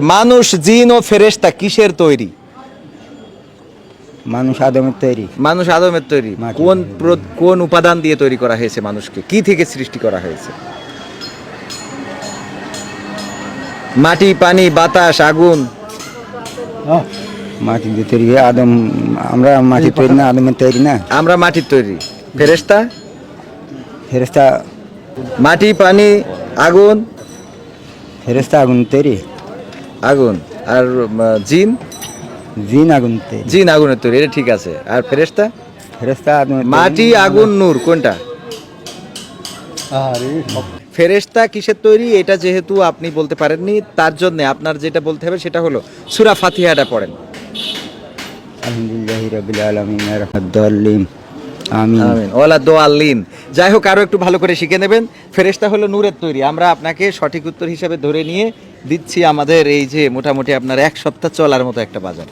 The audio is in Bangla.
মানুষ জিন ও ফেরেশতা কিসের তৈরি? মানুষ আদমের তৈরি। মানুষ আদমের তৈরি। কোন কোন উপাদান দিয়ে তৈরি করা হয়েছে মানুষকে? কি থেকে সৃষ্টি করা হয়েছে? মাটি পানি বাতাস আগুন। মাটি দিয়ে তৈরি আদম আমরা মাটি তৈরি না আদমের তৈরি না? আমরা মাটির তৈরি। ফেরেশতা? ফেরেস্তা মাটি পানি আগুন। ফেরেস্তা আগুন তৈরি। আগুন। আর জিন? জিন আগুন জিন আগুনের তৈরি এটা ঠিক আছে। আর ফেরেশতা? ফেরেস্তা মাটি আগুন নূর কোনটা? ফেরেশতা কিসের তৈরি? এটা যেহেতু আপনি বলতে পারেননি তার জন্য আপনার যেটা বলতে হবে সেটা হলো সুরা ফাতিহাটা পড়েন। আলহামদুলিল্লাহ রবিল আলমিন রহমদ্দাল্লিম আমিন। আমিন। ওলা দোয়াল্লিন। যাই হোক আরও একটু ভালো করে শিখে নেবেন। ফেরেশতা হলো নূরের তৈরি। আমরা আপনাকে সঠিক উত্তর হিসেবে ধরে নিয়ে দিচ্ছি আমাদের এই যে মোটামুটি আপনার এক সপ্তাহ চলার মতো একটা বাজার।